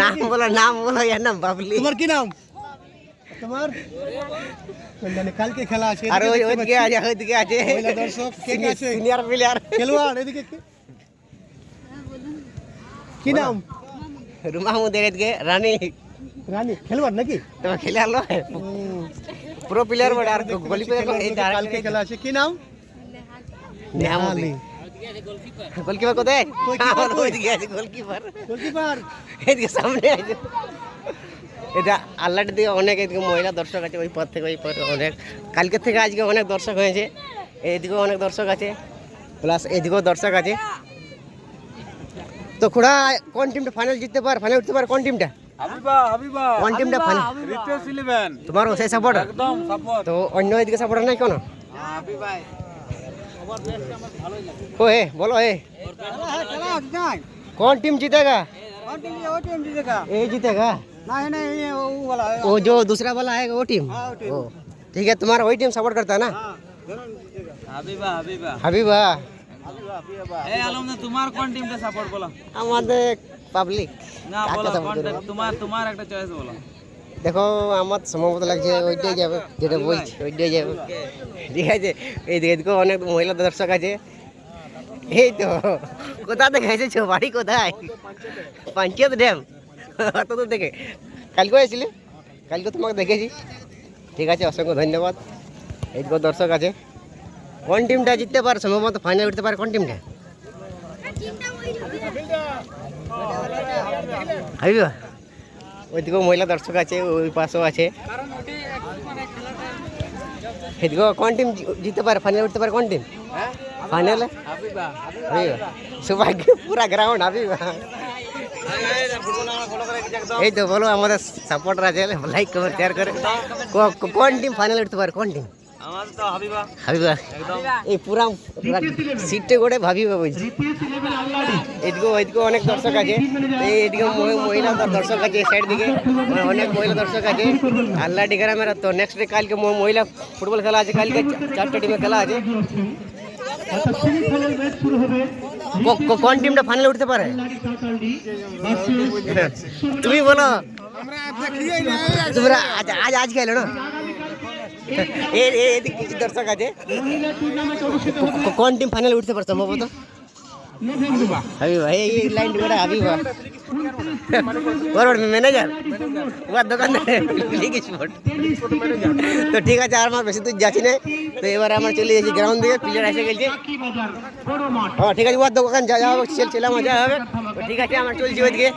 নাম? বলো নাম বলো এর নাম বাবলি। তোমার কি নাম? তোমার? কালকে খেলা আছে আর ওই ওইদিকে আছে ওইদিকে আছে। দর্শক কে কে আছে? সিনিয়র প্লেয়ার খেলোয়াড় এদিকে কি? নাম রুমা মু দেখে এদিকে রানী। রানী খেলোয়াড় নাকি? তোমার খেলে আলো হুম। প্রো প্লেয়ার বড় আর গলি প্লেয়ার কালকে খেলা আছে কি নাম? নেহামুদি। গোলকিপার কোথায় গোলকিপার আমার ওইদিকে আছে গোলকিপার গোলকিপার এদিকে সামনে আছে এটা আল্লাহর দিকে অনেক এদিকে মহিলা দর্শক আছে ওই পর থেকে ওই পর অনেক কালকে থেকে আজকে অনেক দর্শক হয়েছে এদিকেও অনেক দর্শক আছে প্লাস এদিকেও দর্শক আছে তো খুড়া কোন টিমটা ফাইনাল জিততে পার ফাইনাল উঠতে পার কোন টিমটা কোন টিমটা ফাইনাল তোমার সেই সাপোর্ট একদম তো অন্য এদিকে সাপোর্ট নাই কোনো ओ हे बोलो हे। कौन टीम जीतेगा? कौन टीम वो टीम जीतेगा? ये जीतेगा नहीं नहीं ये वो वाला वो जो दूसरा वाला आएगा वो टीम ठीक है तुम्हारा वही टीम सपोर्ट करता है ना? हबीबा हबीबा. हबीबा। ए आलम ने तुम्हार कौन टीम सपोर्ट बोला? हमारे पब्लिक ना बोला कौन तुम्हार तुम्हार चॉइस बोला. দেখো আমার সম্ভবত লাগছে ওইটাই যাবে যেটা বলছি ওইটাই যাবে। ঠিক আছে এই দিকে অনেক মহিলা দর্শক আছে। এই তো কোথা থেকে এসেছ? বাড়ি কোথায়? পঞ্চায়েত ড্যাম। অত দূর থেকে। কালকে এসেছিলে? কালকে তোমাকে দেখেছি। ঠিক আছে অসংখ্য ধন্যবাদ। এইদিকে দর্শক আছে। কোন টিমটা জিততে পারে? সম্ভবত ফাইনাল উঠতে পারে কোন টিমটা হাবিবা। ওইদিকেও মহিলা দর্শক আছে, ওই পাশেও আছে। এদিকেও কোন টিম জিততে পারে? ফাইনাল উঠতে পারে কোন টিম ফাইনাল সৌভাগ্য, পুরা গ্রাউন্ড হাবিবা। এই তো বলো, আমাদের সাপোর্টার আছে লাইক করে শেয়ার করে। কোন টিম ফাইনাল উঠতে পারে? কোন টিম আমার তো হাবিবা হাবিবা একদম এই পুরা পুরা সিটে করে ভাবিবা বলছি এদিকে ওইদিকে অনেক দর্শক আছে এই এদিকে মহি- মহিলা দ- দর্শক আছে এই সাইড দিকে অনেক মহিলা দর্শক আছে আল্লাহ গ্রামের তো নেক্সট ডে কালকে ম- মহিলা ফুটবল খেলা আছে কালকে চা- চারটে টিমে খেলা আছে কো- কো- কোন টিমটা ফাইনাল উঠতে পারে তুমি বলো তোমরা আজ আজ আজ খেলো না এ এ- এদিকে কিছু দর্শক আছে কো- কো- কোন টিম ফাইনাল উঠতে পারে সম্ভবত হাবিবা এই এই লাইন করে হাবিবা ওর ওর ম্যানেজার ওর দোকান লিগ স্পোর্ট তো ঠিক আছে আর আমার বেশি দূর যাচ্ছি না তো এবার আমার চলে যাচ্ছি গ্রাউন্ড দিকে প্লেয়ার এসে গেছে ও ঠিক আছে ওর দোকান যা যা হবে চল চলে আমার যা হবে তো ঠিক আছে আমার চলছি ওইদিকে